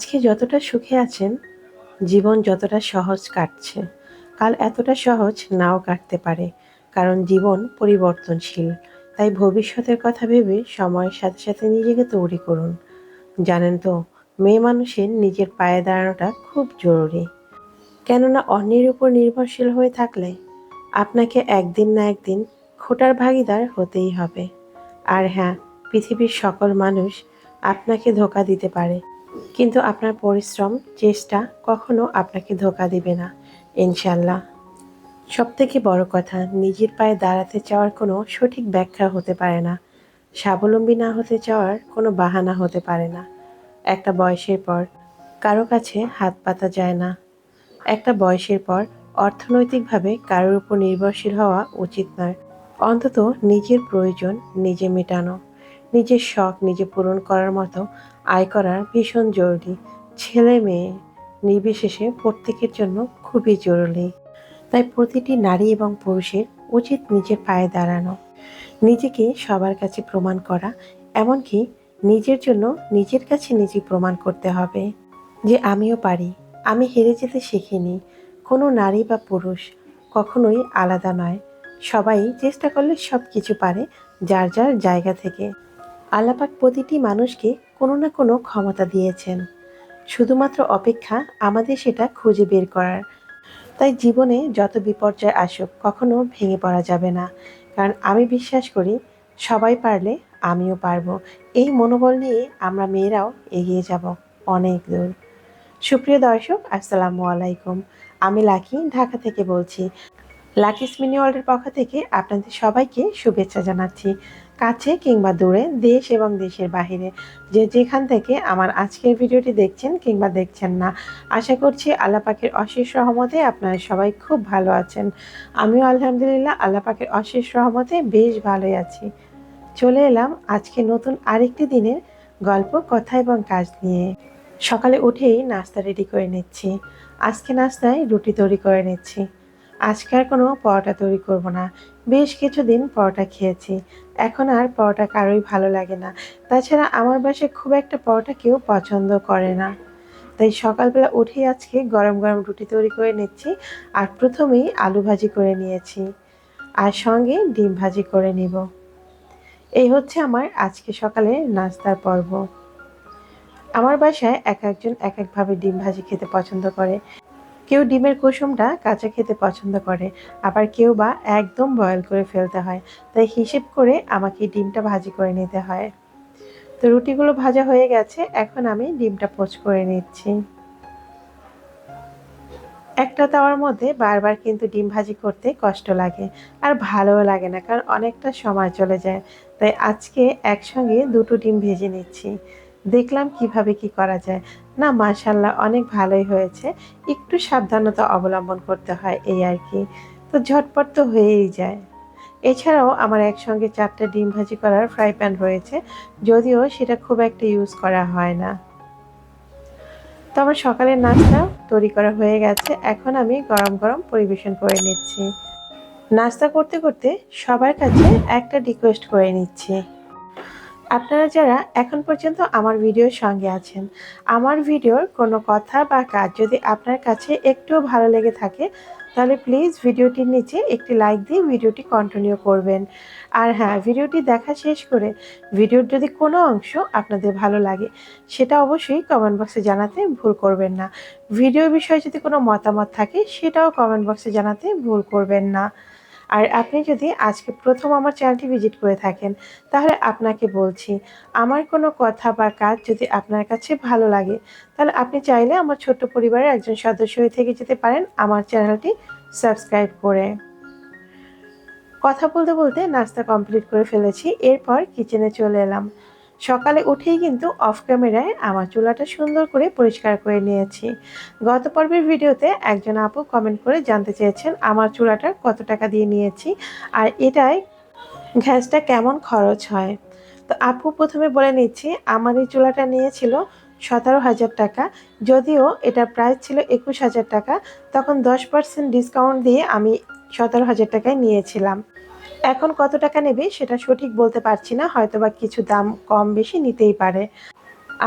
আজকে যতটা সুখে আছেন, জীবন যতটা সহজ কাটছে, কাল এতটা সহজ নাও কাটতে পারে, কারণ জীবন পরিবর্তনশীল। তাই ভবিষ্যতের কথা ভেবে সময়ের সাথে সাথে নিজেকে তৈরি করুন। জানেন তো, মেয়ে মানুষের নিজের পায়ে দাঁড়ানোটা খুব জরুরি। কেননা অন্যের উপর নির্ভরশীল হয়ে থাকলে আপনাকে একদিন না একদিন খোটার ভাগিদার হতেই হবে। আর হ্যাঁ পৃথিবীর সকল মানুষ আপনাকে ধোকা দিতে পারে। কিন্তু আপনার পরিশ্রম, চেষ্টা কখনো আপনাকে ধোকা দিবে না ইনশাল্লাহ সব থেকে বড় কথা, নিজের পায়ে দাঁড়াতে চাওয়ার কোনো সঠিক ব্যাখ্যা হতে পারে না। স্বাবলম্বী না হতে চাওয়ার কোনো বাহানা হতে পারে না। একটা বয়সের পর কারও কাছে হাত পাতা যায় না। একটা বয়সের পর অর্থনৈতিকভাবে কারোর উপর নির্ভরশীল হওয়া উচিত নয়। অন্তত নিজের প্রয়োজন নিজে মেটানো। নিজের শখ নিজে পূরণ করার মতো আয় করার ভীষণ জরুরি। ছেলে মেয়ে নির্বিশেষে প্রত্যেকের জন্য খুবই জরুরি। তাই প্রতিটি নারী এবং পুরুষের উচিত নিজের পায়ে দাঁড়ানো। নিজেকে সবার কাছে প্রমাণ করা, এমনকি নিজের জন্য নিজের কাছে নিজে প্রমাণ করতে হবে যে আমিও পারি, আমি হেরে যেতে শিখিনি। কোনো নারী বা পুরুষ কখনোই আলাদা নয়। সবাই চেষ্টা করলে সব কিছু পারে যার যার জায়গা থেকে। আল্লাপাক প্রতিটি মানুষকে কোনো না কোনো ক্ষমতা দিয়েছেন। শুধুমাত্র অপেক্ষা আমাদের সেটা খুঁজে বের করার। তাই জীবনে যত বিপর্যয় আসুক, কখনো ভেঙে পড়া যাবে না। কারণ আমি বিশ্বাস করি, সবাই পারলে আমিও পারব। এই মনোবল নিয়ে আমরা মেয়েরাও এগিয়ে যাব অনেক দূর। সুপ্রিয় দর্শক, আসসালামু আলাইকুম। আমি লাকি, ঢাকা থেকে বলছি। লাকি স্মিনি ওয়ার্ল্ডের পক্ষ থেকে আপনাদের সবাইকে শুভেচ্ছা জানাচ্ছি। কাছে কিংবা দূরে দেশ এবং দেশের বাহিরে। যে যেখান থেকে আমার আজকের ভিডিওটি দেখছেন কিংবা দেখছেন না, আশা করছি আল্লাহ পাকের অশেষ রহমতে আপনারা সবাই খুব ভালো আছেন। আমিও আলহামদুলিল্লাহ আল্লাহ পাকের অশেষ রহমতে বেশ ভালোই আছি। চলে এলাম আজকে নতুন আরেকটি দিনের গল্প, কথা এবং কাজ নিয়ে। সকালে উঠেই নাস্তা রেডি করে নিচ্ছি। আজকে নাস্তায় রুটি তৈরি করে নিচ্ছি। আজকে আর কোনো পরোটা তৈরি করব না। বেশ কিছুদিন পরোটা খেয়েছি। এখন আর পরোটা কারোই ভালো লাগে না। তাছাড়া আমার বাসায় খুব একটা পরোটা কেউ পছন্দ করে না। তাই সকালবেলা উঠেই আজকে গরম গরম রুটি তৈরি করে নিচ্ছি আর প্রথমেই আলু ভাজি করে নিয়েছি আর সঙ্গে ডিম ভাজি করে নিব। এই হচ্ছে আমার আজকে সকালে নাস্তার পর্ব। আমার বাসায় এক একজন এক একভাবে ডিম ভাজি খেতে পছন্দ করে। কেউ ডিমের কুসুমটা কাঁচা খেতে পছন্দ করে, আবার কেউ বা একদম বয়েল করে ফেলতে হয়, তাই হিসেব করে আমাকে ডিমটা ভাজি করে নিতে হয়। তো রুটিগুলো ভাজা হয়ে গেছে, এখন আমি ডিমটা পোচ করে নিচ্ছি। একটা তাওয়ার মধ্যে বারবার কিন্তু ডিম ভাজি করতে কষ্ট লাগে, আর ভালোও লাগে না, কারণ অনেকটা সময় চলে যায়। তাই আজকে একসঙ্গে দুটো ডিম ভেজে নিচ্ছি। দেখলাম কীভাবে কি করা যায়। না মাশাল্লাহ অনেক ভালোই হয়েছে। একটু সাবধানতা অবলম্বন করতে হয় এই আর কি। তো ঝটপট তো হয়েই যায়। এছাড়াও আমার একসঙ্গে চারটে ডিম ভাজি করার ফ্রাই প্যান রয়েছে, যদিও সেটা খুব একটা ইউজ করা হয় না। তো আমার সকালের নাস্তা তৈরি করা হয়ে গেছে। এখন আমি গরম গরম পরিবেশন করে নিচ্ছি। নাস্তা করতে করতে সবার কাছে একটা রিকোয়েস্ট করে নিচ্ছি। আপনারা যারা এখন পর্যন্ত আমার ভিডিওর সঙ্গে আছেন, আমার ভিডিওর কোনো কথা বা কাজ যদি আপনার কাছে একটুও ভালো লেগে থাকে, তাহলে প্লিজ ভিডিওটির নিচে একটি লাইক দিয়ে ভিডিওটি কন্টিনিউ করবেন। আর হ্যাঁ ভিডিওটি দেখা শেষ করে ভিডিওর যদি কোনো অংশ আপনাদের ভালো লাগে, সেটা অবশ্যই কমেন্ট বক্সে জানাতে ভুল করবেন না। ভিডিও বিষয়ে যদি কোনো মতামত থাকে, সেটাও কমেন্ট বক্সে জানাতে ভুল করবেন না। আর আপনি যদি আজকে প্রথম আমার চ্যানেলটি ভিজিট করে থাকেন, তাহলে আপনাকে বলছি, আমার কোনো কথা বা কাজ যদি আপনার কাছে ভালো লাগে, তাহলে আপনি চাইলে আমার ছোট্ট পরিবারের একজন সদস্য হয়ে থেকে যেতে পারেন আমার চ্যানেলটি সাবস্ক্রাইব করে। কথা বলতে বলতে নাস্তা কমপ্লিট করে ফেলেছি, এরপর কিচেনে চলে এলাম। সকালে উঠেই কিন্তু অফ ক্যামেরায় আমার চুলাটা সুন্দর করে পরিষ্কার করে নিয়েছি। গত পর্বের ভিডিওতে একজন আপু কমেন্ট করে জানতে চেয়েছেন আমার চুলাটা কত টাকা দিয়ে নিয়েছি আর এটাই গ্যাসটা কেমন খরচ হয়। তো আপু প্রথমে বলে নিচ্ছি, আমার এই চুলাটা নিয়েছিল সতেরো হাজার টাকা। যদিও এটার প্রাইস ছিল একুশ হাজার টাকা, তখন দশ পার্সেন্ট ডিসকাউন্ট দিয়ে আমি সতেরো হাজার টাকায় নিয়েছিলাম। এখন কত টাকা নেবে সেটা সঠিক বলতে পারছি না হয়তো বা কিছু দাম কম বেশি নিতেই পারে।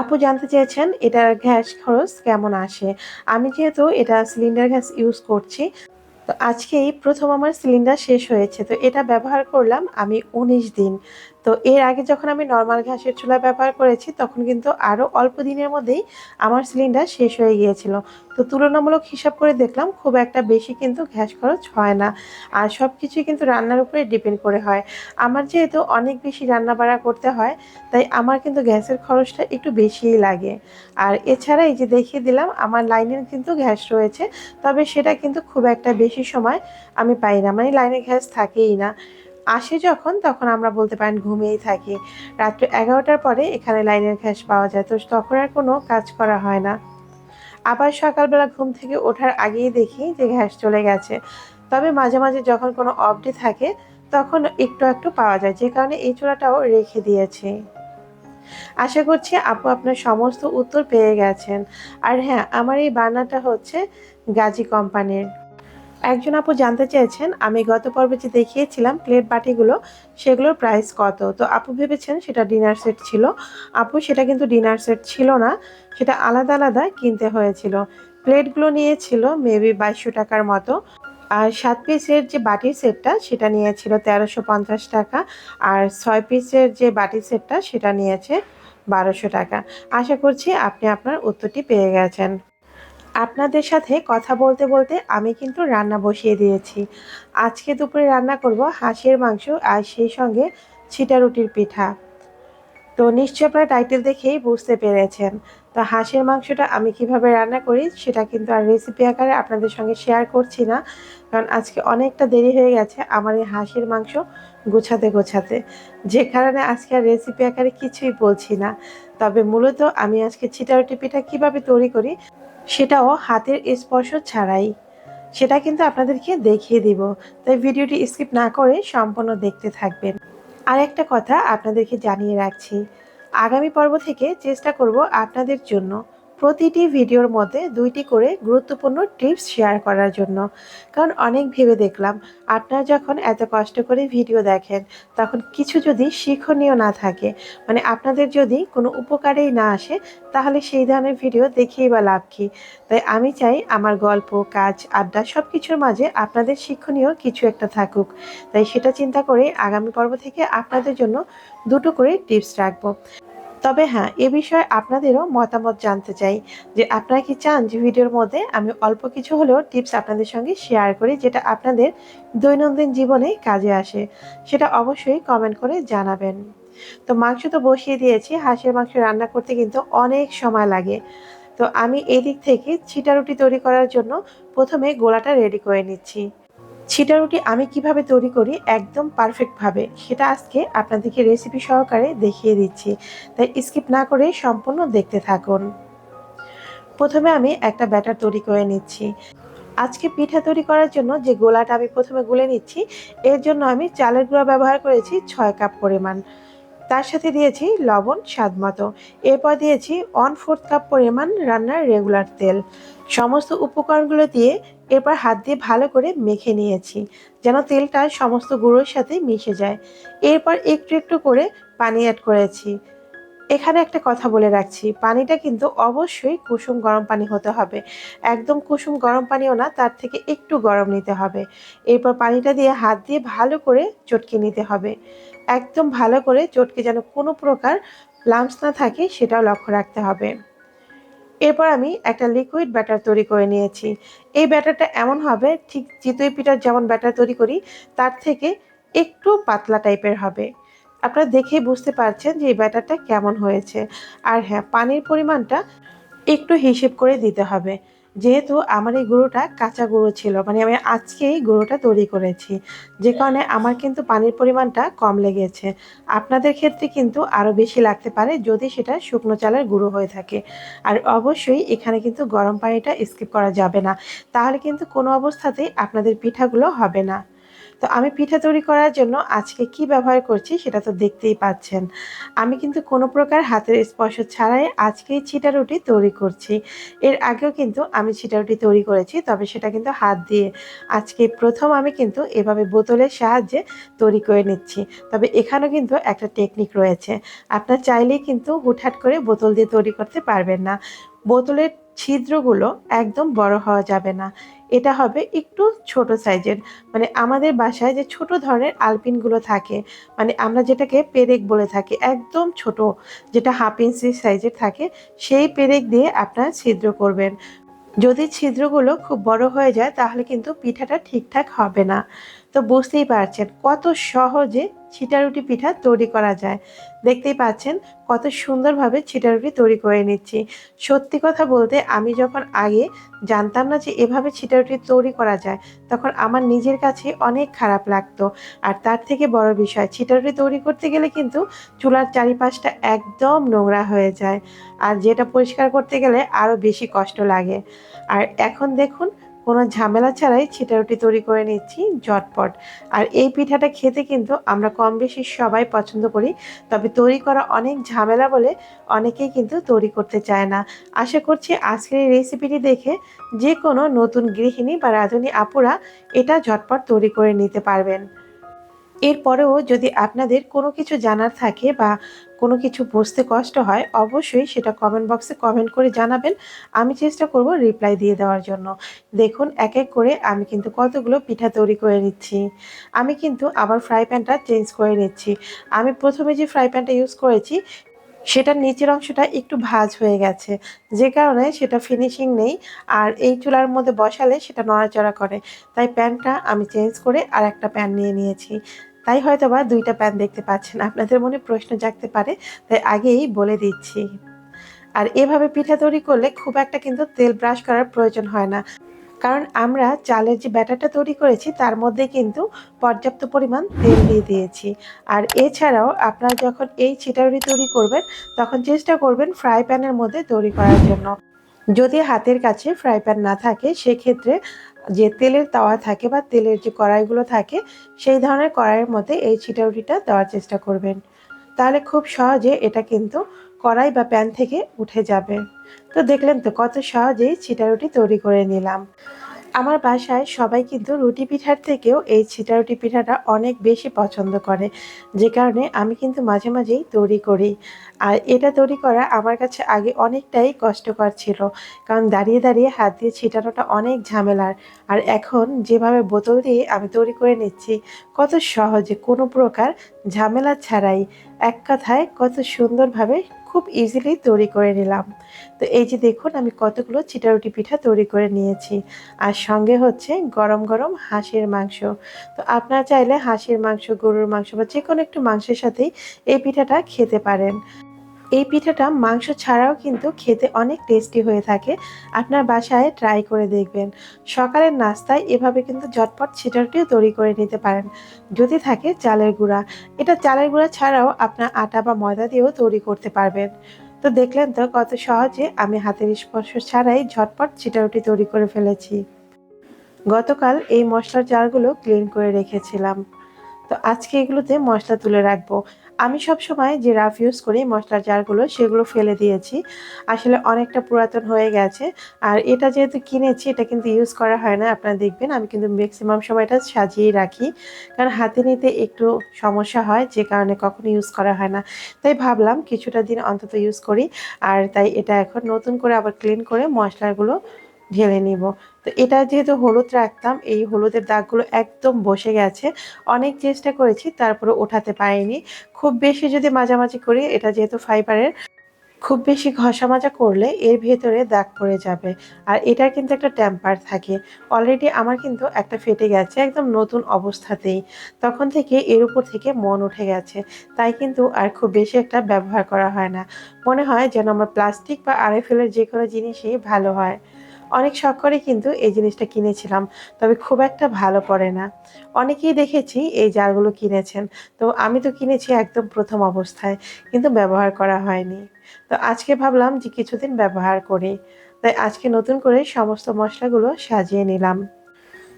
আপু জানতে চেয়েছেন, এটার গ্যাস খরচ কেমন আসে? আমি যেহেতু এটা সিলিন্ডার গ্যাস ইউজ করছি, তো আজকেই প্রথম আমার সিলিন্ডার শেষ হয়েছে, তো এটা ব্যবহার করলাম আমি উনিশ দিন। তো এর আগে যখন আমি নর্মাল গ্যাসের চুলা ব্যবহার করেছি, তখন কিন্তু আরও অল্প দিনের মধ্যেই আমার সিলিন্ডার শেষ হয়ে গিয়েছিল। তো তুলনামূলক হিসাব করে দেখলাম, খুব একটা বেশি কিন্তু গ্যাস খরচ হয় না। আর সব কিছুই কিন্তু রান্নার উপরে ডিপেন্ড করে হয়। আমার যেহেতু অনেক বেশি রান্না বাড়া করতে হয়, তাই আমার কিন্তু গ্যাসের খরচটা একটু বেশিই লাগে। আর এছাড়া এই যে দেখিয়ে দিলাম, আমার লাইনের কিন্তু গ্যাস রয়েছে, তবে সেটা কিন্তু খুব একটা বেশি সময় আমি পাই না। মানে লাইনে গ্যাস থাকেই না। আসে যখন, তখন আমরা বলতে পারেন ঘুমিয়েই থাকি। রাত্রে এগারোটার পরে এখানে লাইনের গ্যাস পাওয়া যায়, তো তখন আর কোনো কাজ করা হয় না। আবার সকালবেলা ঘুম থেকে ওঠার আগেই দেখি যে গ্যাস চলে গেছে। তবে মাঝে মাঝে যখন কোনো অফডে থাকে, তখন একটু একটু পাওয়া যায়, যে কারণে এই চুলাটাও রেখে দিয়েছি। আশা করছি আপু আপনার সমস্ত উত্তর পেয়ে গেছেন। আর হ্যাঁ আমার এই বার্নারটা হচ্ছে গাজী কোম্পানির। একজন আপু জানতে চেয়েছেন, আমি গত পর্বে যে দেখিয়েছিলাম প্লেট বাটিগুলো, সেগুলোর প্রাইস কত? তো আপু ভেবেছেন সেটা ডিনার সেট ছিল। আপু, সেটা কিন্তু ডিনার সেট ছিল না, সেটা আলাদা আলাদা কিনতে হয়েছিল। প্লেটগুলো নিয়েছিল মেবি বাইশশো টাকার মতো। আর সাত পিসের যে বাটির সেটটা সেটা নিয়েছিল তেরোশো পঞ্চাশ টাকা। আর ছয় পিসের যে বাটির সেটটা সেটা নিয়েছে বারোশো টাকা। আশা করছি আপনি আপনার উত্তরটি পেয়ে গেছেন। আপনাদের সাথে কথা বলতে বলতে আমি কিন্তু রান্না বসিয়ে দিয়েছি। আজকে দুপুরে রান্না করব হাঁসের মাংস আর সেই সঙ্গে ছিটা রুটির পিঠা। তো নিশ্চয় আপনারা টাইটেল দেখেই বুঝতে পেরেছেন। তো হাঁসের মাংসটা আমি কীভাবে রান্না করি সেটা কিন্তু আর রেসিপি আকারে আপনাদের সঙ্গে শেয়ার করছি না। কারণ আজকে অনেকটা দেরি হয়ে গেছে আমার এই হাঁসের মাংস গোছাতে গোছাতে। যে কারণে আজকে আর রেসিপি আকারে কিছুই বলছি না। তবে মূলত আমি আজকে ছিটারুটি পিঠা কীভাবে তৈরি করি সেটাও হাতের স্পর্শ ছাড়াই। সেটা কিন্তু আপনাদেরকে দেখিয়ে দিব। তাই ভিডিওটি স্কিপ না করে সম্পূর্ণ দেখতে থাকবেন। আর একটা কথা আপনাদেরকে জানিয়ে রাখছি। আগামী পর্ব থেকে চেষ্টা করব আপনাদের জন্য প্রতিটি ভিডিওর মধ্যে দুইটি করে গুরুত্বপূর্ণ টিপস শেয়ার করার জন্য। কারণ অনেক ভেবে দেখলাম, আপনারা যখন এত কষ্ট করে ভিডিও দেখেন, তখন কিছু যদি শিক্ষণীয় না থাকে মানে আপনাদের যদি কোনো উপকারেই না আসে, তাহলে সেই ধরনের ভিডিও দেখেই বা লাভ কী? তাই আমি চাই আমার গল্প, কাজ, আড্ডা সব কিছুর মাঝে আপনাদের শিক্ষণীয় কিছু একটা থাকুক। তাই সেটা চিন্তা করে আগামী পর্ব থেকে আপনাদের জন্য দুটো করে টিপস রাখব। তবে হ্যাঁ এ বিষয়ে আপনাদেরও মতামত জানতে চাই যে আপনারা কি চান যে ভিডিওর মধ্যে আমি অল্প কিছু হলেও টিপস আপনাদের সঙ্গে শেয়ার করি যেটা আপনাদের দৈনন্দিন জীবনে কাজে আসে, সেটা অবশ্যই কমেন্ট করে জানাবেন। তো মাংস তো বসিয়ে দিয়েছি, হাঁসের মাংস রান্না করতে কিন্তু অনেক সময় লাগে। তো আমি এই দিক থেকে ছিটা রুটি তৈরি করার জন্য প্রথমে গোলাটা রেডি করে নিচ্ছি। ছিটা রুটি আমি কীভাবে তৈরি করি একদম পারফেক্টভাবে সেটা আজকে আপনাদেরকে রেসিপি সহকারে দেখিয়ে দিচ্ছি। তাই স্কিপ না করে সম্পূর্ণ দেখতে থাকুন। প্রথমে আমি একটা ব্যাটার তৈরি করে নিচ্ছি। আজকে পিঠা তৈরি করার জন্য যে গোলাটা আমি প্রথমে গুলে নিচ্ছি, এর জন্য আমি চালের গুঁড়া ব্যবহার করেছি ছয় কাপ পরিমাণ। তার সাথে দিয়েছি লবণ, স্বাদ মতো। এরপর দিয়েছি ওয়ান ফোর্থ কাপ পরিমাণ রান্নার রেগুলার তেল। সমস্ত উপকরণগুলো দিয়ে এরপর হাত দিয়ে ভালো করে মেখে নিয়েছি, যেন তেলটা সমস্ত গুঁড়োর সাথে মিশে যায়। এরপর একটু একটু করে পানি অ্যাড করেছি। এখানে একটা কথা বলে রাখছি, পানিটা কিন্তু অবশ্যই কুসুম গরম পানি হতে হবে। একদম কুসুম গরম পানিও না, তার থেকে একটু গরম নিতে হবে। এরপর পানিটা দিয়ে হাত দিয়ে ভালো করে চটকে নিতে হবে। একদম ভালো করে চটকে যেন কোনো প্রকার লাম্পস না থাকে, সেটাও লক্ষ্য রাখতে হবে। এরপর আমি একটা লিকুইড ব্যাটার তৈরি করে নিয়েছি। এই ব্যাটারটা এমন হবে, ঠিক চিতই পিঠার যেমন ব্যাটার তৈরি করি, তার থেকে একটু পাতলা টাইপের হবে। আপনারা দেখেই বুঝতে পারছেন যে এই ব্যাটারটা কেমন হয়েছে। আর হ্যাঁ পানির পরিমাণটা একটু হিসেব করে দিতে হবে। যেহেতু আমার এই গুঁড়োটা কাঁচা গুঁড়ো ছিল মানে আমি আজকেই গুঁড়োটা তৈরি করেছি, যে কারণে আমার কিন্তু পানির পরিমাণটা কম লেগেছে। আপনাদের ক্ষেত্রে কিন্তু আরও বেশি লাগতে পারে যদি সেটা শুকনো চালের গুঁড়ো হয়ে থাকে। আর অবশ্যই এখানে কিন্তু গরম পানিটা স্কিপ করা যাবে না, তাহলে কিন্তু কোনো অবস্থাতেই আপনাদের পিঠাগুলো হবে না। তো আমি পিঠা তৈরি করার জন্য আজকে কি ব্যবহার করছি সেটা তো দেখতেই পাচ্ছেন। আমি কিন্তু কোনো প্রকার হাতের স্পর্শ ছাড়াই আজকে ছিটা রুটি তৈরি করছি। এর আগেও কিন্তু আমি ছিটা রুটি তৈরি করেছি, তবে সেটা কিন্তু হাত দিয়ে। আজকে প্রথম আমি কিন্তু এভাবে বোতলের সাহায্যে তৈরি করে নিচ্ছি। তবে এখানেও কিন্তু একটা টেকনিক রয়েছে। আপনার চাইলেই কিন্তু হুটহাট করে বোতল দিয়ে তৈরি করতে পারবেন না। বোতলের ছিদ্রগুলো একদম বড় হওয়া যাবে না। এটা হবে একটু ছোট সাইজের। মানে আমাদের বাসায় যে ছোট ধরনের আলপিনগুলো থাকে মানে আমরা যেটাকে পেরেক বলে থাকি, একদম ছোট, যেটা হাফ ইঞ্চি সাইজের থাকে, সেই পেরেক দিয়ে আপনারা ছিদ্র করবেন। যদি ছিদ্রগুলো খুব বড় হয়ে যায়, তাহলে কিন্তু পিঠাটা ঠিকঠাক হবে না। তো বুঝতেই পারছেন কত সহজে ছিটারুটি পিঠা তৈরি করা যায়। দেখতেই পাচ্ছেন কত সুন্দরভাবে ছিটারুটি তৈরি করে নিচ্ছি। সত্যি কথা বলতে আমি যখন আগে জানতাম না যে এভাবে ছিটারুটি তৈরি করা যায়, তখন আমার নিজের কাছে অনেক খারাপ লাগতো। আর তার থেকে বড় বিষয় ছিটারুটি তৈরি করতে গেলে কিন্তু চুলার চারিপাশটা একদম নোংরা হয়ে যায়। আর যেটা পরিষ্কার করতে গেলে আরও বেশি কষ্ট লাগে। আর এখন দেখুন কোনো ঝামেলা ছাড়াই ছিটা রুটি তৈরি করে নিচ্ছি ঝটপট। আর এই পিঠাটা খেতে কিন্তু আমরা কম বেশি সবাই পছন্দ করি, তবে তৈরি করা অনেক ঝামেলা বলে অনেকেই কিন্তু তৈরি করতে চায় না। আশা করছি আজকের এই রেসিপিটি দেখে যে কোনো নতুন গৃহিণী বা রাঁধুনি আপুরা এটা ঝটপট তৈরি করে নিতে পারবেন। এরপরেও যদি আপনাদের কোনো কিছু জানার থাকে বা কোনো কিছু বুঝতে কষ্ট হয়, অবশ্যই সেটা কমেন্ট বক্সে কমেন্ট করে জানাবেন। আমি চেষ্টা করব রিপ্লাই দিয়ে দেওয়ার জন্য। দেখুন, এক এক করে আমি কিন্তু কতগুলো পিঠা তৈরি করে নিচ্ছি। আমি কিন্তু আবার ফ্রাই প্যানটা চেঞ্জ করে নিচ্ছি। আমি প্রথমে যে ফ্রাই প্যানটা ইউজ করেছি, সেটার নিচের অংশটা একটু ভাজ হয়ে গেছে। যে কারণে সেটা ফিনিশিং নেই, আর এই চুলার মধ্যে বসালে সেটা নড়াচড়া করে। তাই প্যানটা আমি চেঞ্জ করে আর একটা প্যান নিয়ে নিয়েছি। তাই হয়তো বা দুইটা প্যান দেখতে পাচ্ছেন। আপনাদের মনে প্রশ্ন জাগতে পারে, তাই আগেই বলে দিচ্ছি। আর এভাবে পিঠা তৈরি করলে খুব একটা কিন্তু তেল ব্রাশ করার প্রয়োজন হয় না। কারণ আমরা চালের যে ব্যাটারটা তৈরি করেছি, তার মধ্যে কিন্তু পর্যাপ্ত পরিমাণ তেল দিয়ে দিয়েছি। আর এছাড়াও আপনারা যখন এই চিটারি তৈরি করবেন, তখন চেষ্টা করবেন ফ্রাই প্যানের মধ্যে তৈরি করার জন্য। যদি হাতের কাছে ফ্রাই প্যান না থাকে, সেক্ষেত্রে যে তেলের তাওয়া থাকে বা তেলের যে কড়াইগুলো থাকে, সেই ধরনের কড়াইয়ের মধ্যে এই ছিটাউটিটা দেওয়ার চেষ্টা করবেন। তাহলে খুব সহজে এটা কিন্তু কড়াই বা প্যান থেকে উঠে যাবে। তো দেখলেন তো কত সহজেই ছিটারুটি তৈরি করে নিলাম। আমার বাসায় সবাই কিন্তু রুটি পিঠার থেকেও এই ছিটা রুটি পিঠাটা অনেক বেশি পছন্দ করে। যে কারণে আমি কিন্তু মাঝে মাঝেই তৈরি করি। আর এটা তৈরি করা আমার কাছে আগে অনেকটাই কষ্টকর ছিল। কারণ দাঁড়িয়ে দাঁড়িয়ে হাত দিয়ে ছিটানোটা অনেক ঝামেলার। আর এখন যেভাবে বোতল দিয়ে আমি তৈরি করে নিচ্ছি, কত সহজে কোনো প্রকার ঝামেলা ছাড়াই। এক কথায় কত সুন্দরভাবে খুব ইজিলি তৈরি করে নিলাম। তো এই যে দেখুন, আমি কতগুলো চিটারুটি পিঠা তৈরি করে নিয়েছি। আর সঙ্গে হচ্ছে গরম গরম হাঁসের মাংস। তো আপনারা চাইলে হাঁসের মাংস, গরুর মাংস বা যে কোনো একটু মাংসের সাথেই এই পিঠাটা খেতে পারেন। এই পিঠাটা মাংস ছাড়াও কিন্তু খেতে অনেক টেস্টি হয়ে থাকে। আপনার বাসায় ট্রাই করে দেখবেন। সকালের নাস্তায় এভাবে কিন্তু ঝটপট ছিটারটিও তৈরি করে নিতে পারেন। যদি থাকে চালের গুঁড়া। এটা চালের গুঁড়া ছাড়াও আপনার আটা বা ময়দা দিয়েও তৈরি করতে পারবেন। তো দেখলেন তো কত সহজে আমি হাতের স্পর্শ ছাড়াই ঝটপট ছিটারুটি তৈরি করে ফেলেছি। গতকাল এই মশলার জারগুলো ক্লিন করে রেখেছিলাম। তো আজকে এগুলোতে মশলা তুলে রাখব। আমি সব সময় যে রাফ ইউজ করি, মশলার জারগুলো, সেগুলো ফেলে দিয়েছি। আসলে অনেকটা পুরাতন হয়ে গেছে। আর এটা যেহেতু কিনেছি, এটা কিন্তু ইউজ করা হয় না। আপনারা দেখবেন, আমি কিন্তু ম্যাক্সিমাম সময় এটা সাজিয়ে রাখি। কারণ হাতে নিতে একটু সমস্যা হয়, যে কারণে কখনো ইউজ করা হয় না। তাই ভাবলাম কিছুটা দিন অন্তত ইউজ করি। আর তাই এটা এখন নতুন করে আবার ক্লিন করে মশলাগুলো ঢেলে নিব। তো এটা যেহেতু হলুদ রাখতাম, এই হলুদের দাগগুলো একদম বসে গেছে। অনেক চেষ্টা করেছি তারপরে ওঠাতে পারিনি। খুব বেশি যদি মাঝামাঝি করি, এটা যেহেতু ফাইবারের, খুব বেশি ঘষা মাজা করলে এর ভেতরে দাগ পড়ে যাবে। আর এটার কিন্তু একটা টেম্পার থাকে। অলরেডি আমার কিন্তু একটা ফেটে গেছে, একদম নতুন অবস্থাতেই। তখন থেকে এর উপর থেকে মন উঠে গেছে। তাই কিন্তু আর খুব বেশি একটা ব্যবহার করা হয় না। মনে হয় যেন আমার প্লাস্টিক বা আরএফএলের যে কোনো জিনিসই ভালো হয়। অনেক শখ করে কিন্তু এই জিনিসটা কিনেছিলাম, তবে খুব একটা ভালো পড়ে না। অনেকেই দেখেছি এই জারগুলো কিনেছেন, তো আমি তো কিনেছি একদম প্রথম অবস্থায়, কিন্তু ব্যবহার করা হয়নি। তো আজকে ভাবলাম যে কিছুদিন ব্যবহার করি, তাই আজকে নতুন করে সমস্ত মশলাগুলো সাজিয়ে নিলাম।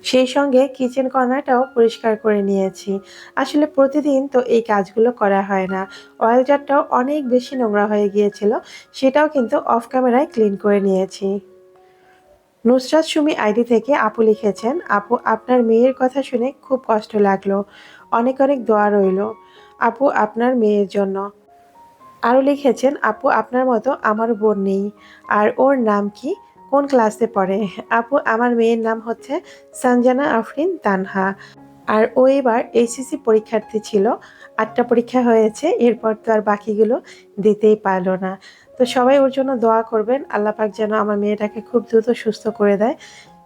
সেই সঙ্গে কিচেন কর্নারটাও পরিষ্কার করে নিয়েছি। আসলে প্রতিদিন তো এই কাজগুলো করা হয় না, অয়েল জারটাও অনেক বেশি নোংরা হয়ে গিয়েছিল, সেটাও কিন্তু অফ ক্যামেরায় ক্লিন করে নিয়েছি। নুসরাত সুমি আইডি থেকে আপু লিখেছেন, আপু, আপনার মেয়ের কথা শুনে খুব কষ্ট লাগল। অনেক অনেক দোয়া রইল। আপু, আপনার মেয়ের জন্য। আরও লিখেছেন, আপু, আপনার মতো আমার বোন নেই। আর ওর নাম কি? কোন ক্লাসে পড়ে? আপু, আমার মেয়ের নাম হচ্ছে সঞ্জানা আফরিন তানহা। আর ও এবার এইচএসসি পরীক্ষার্থী ছিল। আটটা পরীক্ষা হয়েছে, এরপর তো আর বাকিগুলো দিতেই পারল না। তো সবাই ওর জন্য দোয়া করবেন। আল্লাহ পাক যেন আমার মেয়েটাকে খুব দ্রুত সুস্থ করে দেয়।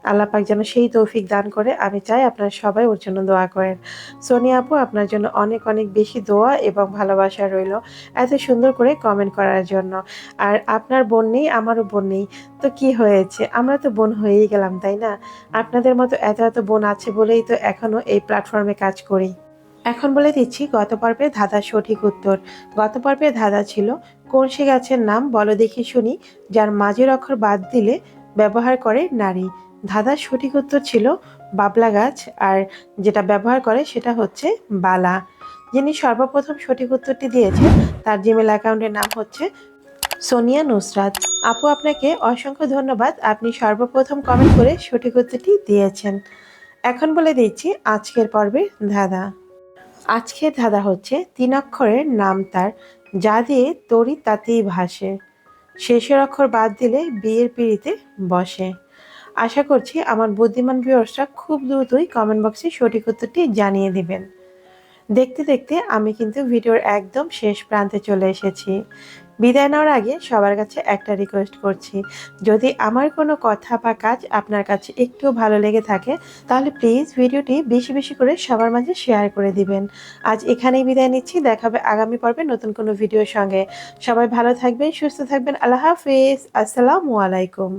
আল্লাহ পাক যেন সেই তৌফিক দান করে। আমি চাই আপনারা সবাই ওর জন্য দোয়া করেন। সোনিয়া আপু, আপনার জন্য অনেক অনেক বেশি দোয়া এবং ভালোবাসা রইল এত সুন্দর করে কমেন্ট করার জন্য। আর আপনার বোন নেই, আমারও বোন নেই। তো কি হয়েছে? আমরা তো বোন হয়েই গেলাম, তাই না? আপনাদের মতো এত এত বোন আছে বলেই তো এখনও এই প্ল্যাটফর্মে কাজ করি। এখন বলে দিচ্ছি, গত পর্বে ধাঁধার সঠিক উত্তর। গত পর্বে ধাঁধা ছিল, কোন সে গাছের নাম বলো দেখি শুনি, যার মাঝের অক্ষর বাদ দিলে ব্যবহার করে নারী। ধাঁধার সঠিক উত্তর ছিল বাবলা গাছ, আর যেটা ব্যবহার করে সেটা হচ্ছে বালা। যিনি সর্বপ্রথম সঠিক উত্তরটি দিয়েছেন তার জিমেল অ্যাকাউন্টের নাম হচ্ছে সোনিয়া নুসরাত। আপু, আপনাকে অসংখ্য ধন্যবাদ। আপনি সর্বপ্রথম কমেন্ট করে সঠিক উত্তরটি দিয়েছেন। এখন বলে দিচ্ছি আজকের পর্বে ধাঁধা। আজকের ধাঁধা হচ্ছে তিন অক্ষরের নাম তার, যা দিয়ে তরি তাতেই ভাসে। শেষের অক্ষর বাদ দিলে বিয়ের পিড়িতে বসে। আশা করছি আমার বুদ্ধিমান ভিউয়ার্সরা খুব দ্রুতই কমেন্ট বক্সে সঠিক উত্তরটি জানিয়ে দিবেন। দেখতে দেখতে আমি কিন্তু ভিডিওর একদম শেষ প্রান্তে চলে এসেছি। বিদায় নেওয়ার আগে সবার কাছে একটা রিকোয়েস্ট করছি। যদি আমার কোনো কথা বা কাজ আপনার কাছে একটু ভালো লেগে থাকে, তাহলে প্লিজ ভিডিওটি বেশি বেশি করে সবার মাঝে শেয়ার করে দিবেন। আজ এখানেই বিদায় নিচ্ছি। দেখাবে আগামী পর্বে নতুন কোনো ভিডিওর সঙ্গে। সবাই ভালো থাকবেন, সুস্থ থাকবেন। আল্লাহ হাফিজ। আসসালামু আলাইকুম।